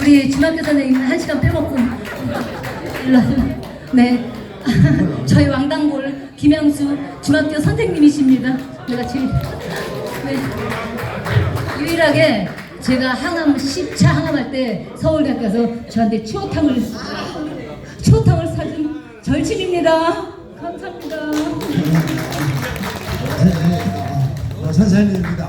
우리 중학교 선생님 한 시간 빼먹고 일로 네. 저희 왕당골 김양수 중학교 선생님이십니다. 제가 제일 네. 유일하게 제가 항암 10차 항암할 때 서울대학교 가서 저한테 추어탕을 추어탕을 사준 절친입니다. 감사합니다. 네, 어, 선생님입니다.